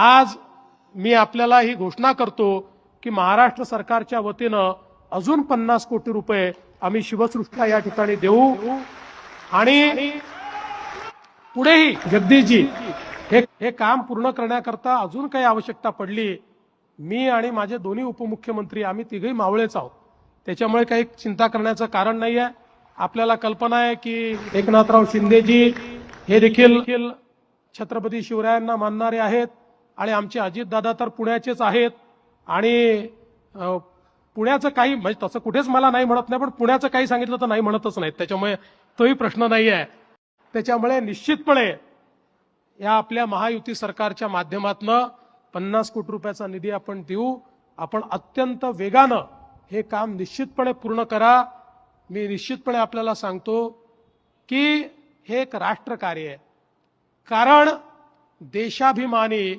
आज मी आपल्याला ही घोषणा करतो की महाराष्ट्र सरकारच्या वतीनं अजून पन्नास कोटी रुपये आम्ही शिवसृष्टीला या ठिकाणी देऊ. आणि पुढेही जगदीशजी हे हे काम पूर्ण करण्याकरता अजून काही आवश्यकता पडली मी आणि माझे दोन्ही उपमुख्यमंत्री आम्ही तिघही मावळेच आहोत. त्याच्यामुळे काही चिंता करण्याचं कारण नाही आहे आपल्याला कल्पना आहे की एकनाथराव शिंदेजी हे देखील छत्रपती शिवरायांना मानणारे आहेत. आणि आमचे अजितदादा तर पुण्याचेच आहेत. आणि पुण्याचं काही म्हणजे तसं कुठेच मला नाही म्हणत नाही पण पुण्याचं काही सांगितलं तर नाही म्हणतच नाहीत. त्याच्यामुळे तोही प्रश्न नाही आहे त्याच्यामुळे निश्चितपणे या आपल्या महायुती सरकारच्या माध्यमातनं पन्नास कोटी रुपयाचा निधी आपण देऊ. आपण अत्यंत वेगानं हे काम निश्चितपणे पूर्ण करा. मी निश्चितपणे आपल्याला सांगतो की हे एक राष्ट्रकार्य आहे. कारण देशाभिमानी